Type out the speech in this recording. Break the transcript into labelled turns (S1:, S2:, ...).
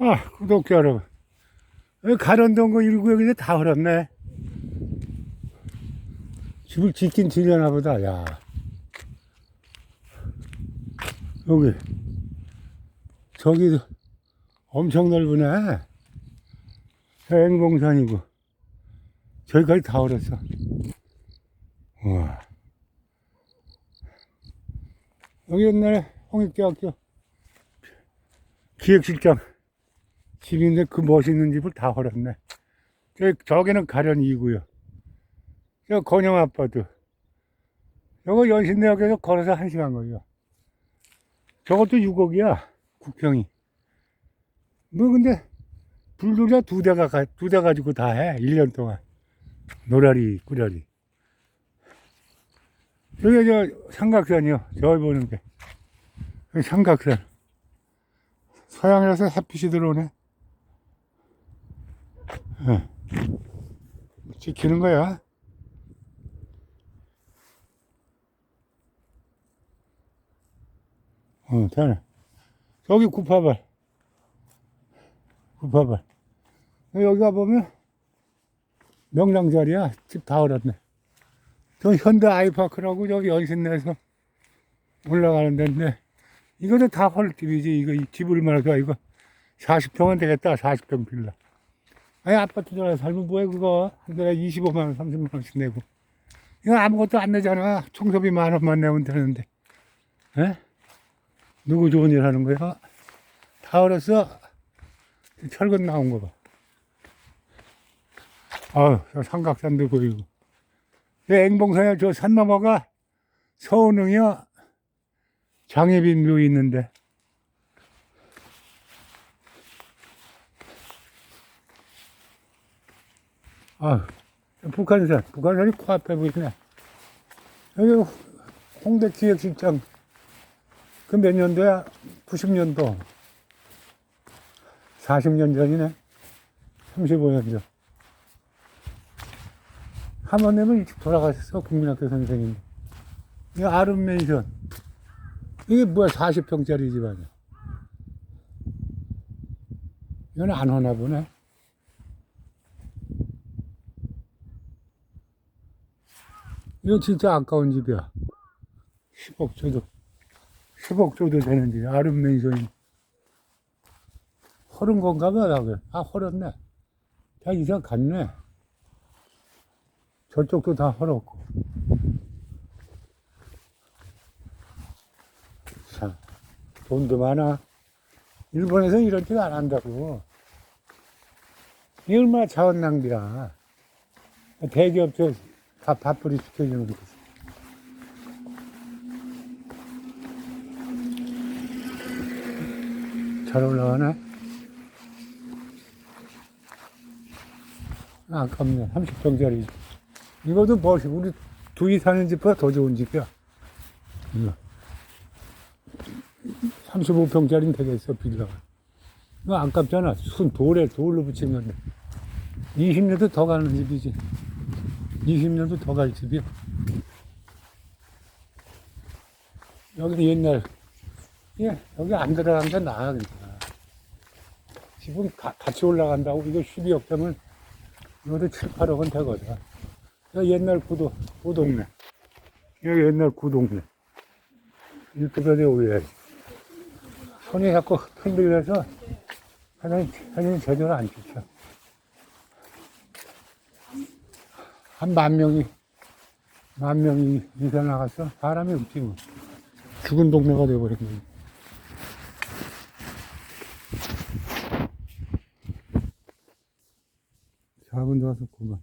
S1: 아, 구독자 여러분. 여기 가련동 거 일구 여기는 다 얼었네. 집을 짓긴 지려나 보다, 야. 여기. 저기 엄청 넓으네. 저 앵봉산이고. 저기까지 다 얼었어. 와. 여기 옛날에 홍익대학교 기획실장 집인데 그 멋있는 집을 다 헐었네. 저, 저기는 가련 2고요. 저 건영 아파트. 저거 연신대학에서 걸어서 1시간 걸려. 저것도 6억이야. 국평이. 뭐 근데 불도저 두 대가 가- 두 대 가지고 다 해. 1년 동안. 노라리, 꾸라리. 저기 저 삼각산이요. 저기 보는 게. 삼각산. 서양에서 햇빛이 들어오네. 예. 지키는 거야. 어, 되네. 저기 구파발. 구파발. 여기 가보면 명랑자리야. 집 다 얼었네. 저 현대 아이파크라고 저기 연신내에서 올라가는 데인데 이것도 다 헐집이지. 이거 이 집을 말해서 이거 40평은 되겠다. 40평 빌라. 아니 아파트 전에 살면 뭐해 그거? 한 달에 25만 원 30만 원씩 내고. 이거 아무것도 안 내잖아. 청소비 만 원만 내면 되는데. 에? 누구 좋은 일 하는 거야? 다 얼었어? 철근 나온 거봐. 아유 저 삼각산도 보이고. 저 앵봉산에 저 산 넘어가 서운흥이요. 장애빈 묘 있는데 아, 북한산, 북한산이 코앞에 보이네. 여기 홍대 기획실장, 그 몇 년도야? 90년도. 40년 전이네. 35년 전. 하모님은 일찍 돌아가셨어, 국민학교 선생님. 이 아름 맨션. 이게 뭐야, 40평짜리 집 아니야. 이건 안 하나 보네. 이거 진짜 아까운 집이야. 10억 줘도, 10억 줘도 되는 집. 아름 맨션이. 허른 건가 봐, 나 그래. 아, 허렸네. 다 이상 갔네. 저쪽도 다 헐었고. 참, 돈도 많아. 일본에서 이런 짓 안 한다고. 이 얼마나 자원 낭비야. 대기업 저, 다 밥벌이 시켜주는 거지. 잘 올라가네. 아, 아깝네. 30평짜리. 이것도 멋이, 우리 둘이 사는 집보다 더 좋은 집이야. 이거. 35평짜리는 되겠어, 빌라가. 이거 아깝잖아. 순 돌에 돌로 붙인 건데. 20년도 더 가는 집이지. 20년도 더 갈 집이야. 여기도 옛날, 예, 여기 안 들어간 게 나아, 그러니까. 지금 가- 같이 올라간다고 이거 12억 되면 이것도 7, 8억은 되거든. 옛날 구도, 구동네. 여기 옛날 구동네. 유튜브에 올려야지. 손이 자꾸 흔들려서 사장님, 사장님 제대로 안 찍혀. 한 만 명이, 만 명이 이사 나갔어. 사람이 없지, 뭐. 죽은 동네가 돼버린 거지. 작은 데 와서 그만.